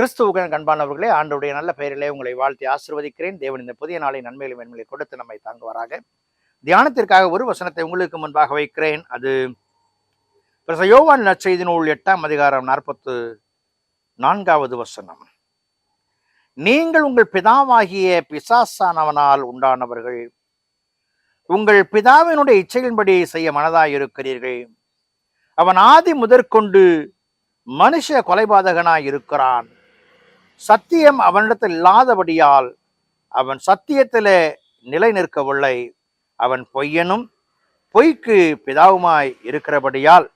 கிறிஸ்துவுக்கு கண்பானவர்களே ஆண்டுடைய நல்ல பெயரிலே உங்களை வாழ்த்தி ஆசிர்வதிக்கிறேன். தேவன் இந்த புதிய நாளை நன்மையிலும் மேன்மையை கொடுத்து நம்மை தாங்குவாராக. தியானத்திற்காக ஒரு வசனத்தை உங்களுக்கு முன்பாக வைக்கிறேன். அது யோவான் நற்செய்தி நூல் எட்டாம் அதிகாரம் நாற்பத்து நான்காவது வசனம். நீங்கள் உங்கள் பிதாவாகிய பிசாசானவனால் உண்டானவர்கள் உங்கள் பிதாவினுடைய இச்சையின்படி செய்ய மனதாயிருக்கிறீர்கள். அவன் ஆதி முதற்கொண்டு மனுஷ கொலைபாதகனாய் இருக்கிறான் சத்தியம் அவனிடத்தில் இல்லாதபடியால் அவன் சத்தியத்திலே நிலை நிற்கவில்லை அவன் பொய்யனும் பொய்க்கு பிதாவுமாய் இருக்கிறபடியால்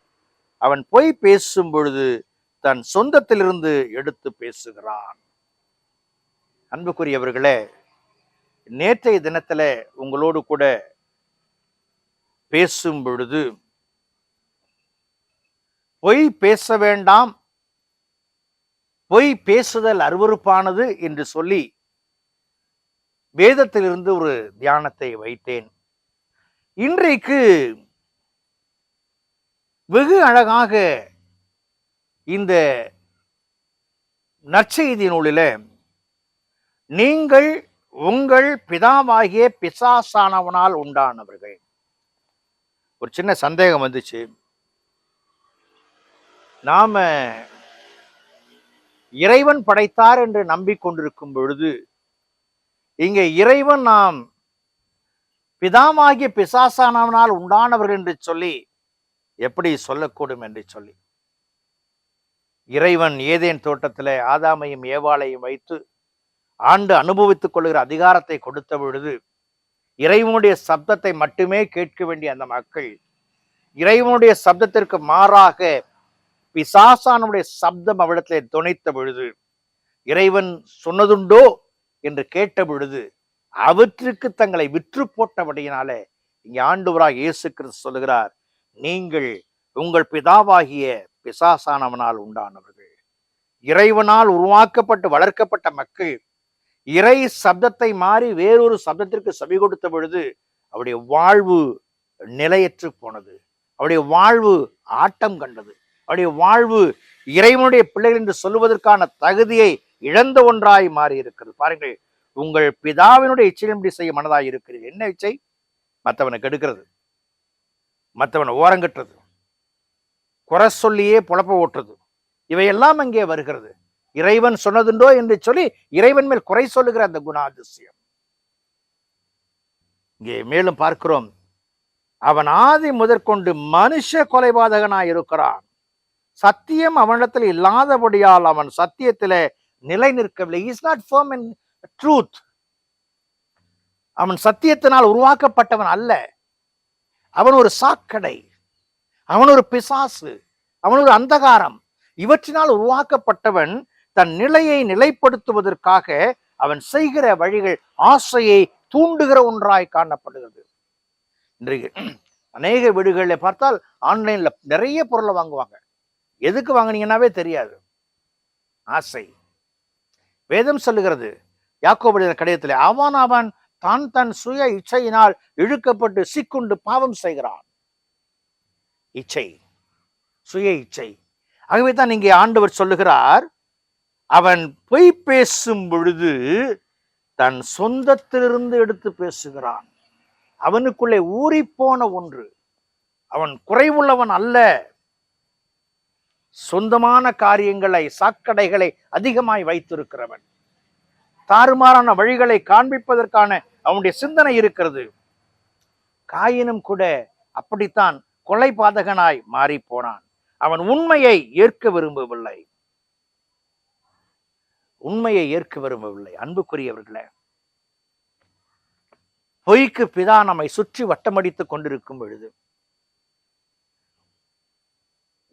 அவன் பொய் பேசும் பொழுது தன் சொந்தத்திலிருந்து எடுத்து பேசுகிறான். அன்புக்குரியவர்களே நேற்றைய தினத்துல உங்களோடு கூட பேசும் பொழுது பொய் பேச வேண்டாம் பொய் பேசுதல் அருவருப்பானது என்று சொல்லி வேதத்திலிருந்து ஒரு தியானத்தை வைத்தேன். இன்றைக்கு வெகு அழகாக இந்த நற்செய்தி நூலில் நீங்கள் உங்கள் பிதாவாகிய பிசாசானவனால் உண்டானவர்கள். ஒரு சின்ன சந்தேகம் வந்துச்சு. நாம இறைவன் படைத்தார் என்று நம்பிக்கொண்டிருக்கும் பொழுது இங்க இறைவன் நாம் பிதாமாகிய பிசாசானவனால் உண்டானவர்கள் என்று சொல்லி எப்படி சொல்லக்கூடும் என்று சொல்லி இறைவன் ஏதேன் தோட்டத்தில் ஆதாமையும் ஏவாளையும் வைத்து ஆண்டு அனுபவித்துக் கொள்கிற அதிகாரத்தை கொடுத்த பொழுது இறைவனுடைய சப்தத்தை மட்டுமே கேட்க வேண்டிய அந்த மக்கள் இறைவனுடைய சப்தத்திற்கு மாறாக பிசாசானுடைய சப்தம் அவ்விடத்திலே துணைத்த பொழுது இறைவன் சொன்னதுண்டோ என்று கேட்ட பொழுது அவற்றுக்கு தங்களை விற்று போட்டபடியினாலே இங்கே ஆண்டவராக இயேசு கிறிஸ்து சொல்லுகிறார் நீங்கள் உங்கள் பிதாவாகிய பிசாசானவனால் உண்டானவர்கள். இறைவனால் உருவாக்கப்பட்டு வளர்க்கப்பட்ட மக்கள் இறை சப்தத்தை மாறி வேறொரு சப்தத்திற்கு செவி கொடுத்த பொழுது அவருடைய வாழ்வு நிலையற்று போனது. அவருடைய வாழ்வு ஆட்டம் கண்டது. அவருடைய வாழ்வு இறைவனுடைய பிள்ளைகள் என்று சொல்லுவதற்கான தகுதியை இழந்த ஒன்றாய் மாறி இருக்கிறது பாருங்கள் உங்கள் பிதாவினுடைய இச்சையின்படி செய்ய மனதாய் இருக்கிறீர்கள் என்ன இச்சை? மற்றவனை கெடுக்கிறது. மற்றவனை ஓரங்கட்டுறது. குறை சொல்லியே புழப்ப ஓட்டுறது. இவையெல்லாம் அங்கே வருகிறது. இறைவன் சொன்னதுண்டோ என்று சொல்லி இறைவன் மேல் குறை சொல்லுகிற அந்த குணாதிசயம். இங்கே மேலும் பார்க்கிறோம். அவன் ஆதி முதற்கொண்டு மனுஷ கொலைபாதகனாய் இருக்கிறான். சத்தியம் அவனிடத்தில் இல்லாதபடியால் அவன் சத்தியத்தில் நிலை நிற்கவில்லை. Is not firm in truth அவன் சத்தியத்தினால் உருவாக்கப்பட்டவன் அல்ல. அவன் ஒரு சாக்கடை. அவன் ஒரு பிசாசு. அவன் ஒரு அந்தகாரம். இவற்றினால் உருவாக்கப்பட்டவன் தன் நிலையை நிலைப்படுத்துவதற்காக அவன் செய்கிற வழிகள் ஆசையை தூண்டுகிற ஒன்றாய் காணப்படுகிறது. இன்றைக்கு அநேக வீடுகளில் பார்த்தால் ஆன்லைன்ல நிறைய பொருளை வாங்குவாங்க. எதுக்கு வாங்குனீங்கன்னாவே தெரியாது. ஆசை. வேதம் சொல்லுகிறது யாக்கோபுடைய கடிதத்தில் அவன் அவன் தான் தன் சுய இச்சையினால் இழுக்கப்பட்டு சிக்குண்டு பாவம் செய்கிறான். இச்சை சுய இச்சை. ஆகவே தான் இங்கே ஆண்டவர் சொல்லுகிறார் அவன் பொய் பேசும் பொழுது தன் சொந்தத்திலிருந்து எடுத்து பேசுகிறான். அவனுக்குள்ளே ஊறிப்போன ஒன்று. அவன் குறைவுள்ளவன் அல்ல. சொந்தமான காரியங்களை சாக்கடைகளை அதிகமாய் வைத்திருக்கிறவன். தாறுமாறான வழிகளை காண்பிப்பதற்கான அவனுடைய சிந்தனை இருக்கிறது. காயினும் கூட அப்படித்தான் கொலை பாதகனாய் மாறி போனான் அவன் உண்மையை ஏற்க விரும்பவில்லை. உண்மையை ஏற்க விரும்பவில்லை. அன்புக்குரியவர்களே பொய்க்கு பிதா நம்மை சுற்றி வட்டமடித்துக் கொண்டிருக்கும் பொழுது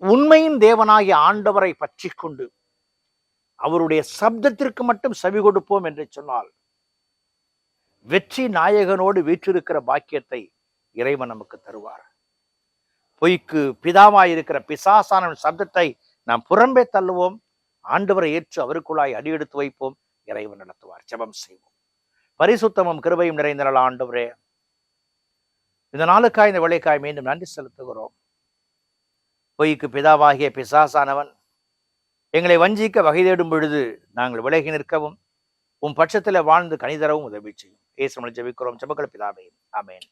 உண்மையின் தேவனாகிய ஆண்டவரை பற்றி கொண்டு அவருடைய சப்தத்திற்கு மட்டும் செவி கொடுப்போம் என்று சொன்னால் வெற்றி நாயகனோடு வீற்றிருக்கிற பாக்கியத்தை இறைவன் நமக்கு தருவார். பொய்க்கு பிதாவாயிருக்கிற பிசாசான சப்தத்தை நாம் புறம்பே தள்ளுவோம். ஆண்டவரை ஏற்று அவருக்குள்ளாய் அடியெடுத்து வைப்போம். இறைவன் நடத்துவார். ஜெபம் செய்வோம். பரிசுத்தமும் கிருபையும் நிறைந்த நாள் ஆண்டவரே. இந்த நாளுக்காய் இந்த விளைக்காய் மீண்டும் நன்றி செலுத்துகிறோம். பொய்க்கு பிதாவாகிய பிசாசானவன் எங்களை வஞ்சிக்க வகை தேடும் பொழுது நாங்கள் விலகி நிற்கவும் உன் பட்சத்தில் வாழ்ந்து கனிதரவும் உதவி செய்யும். ஏசுமலை ஜபிக்கிறோம். செபக்கள பிதாவே. ஆமேன்.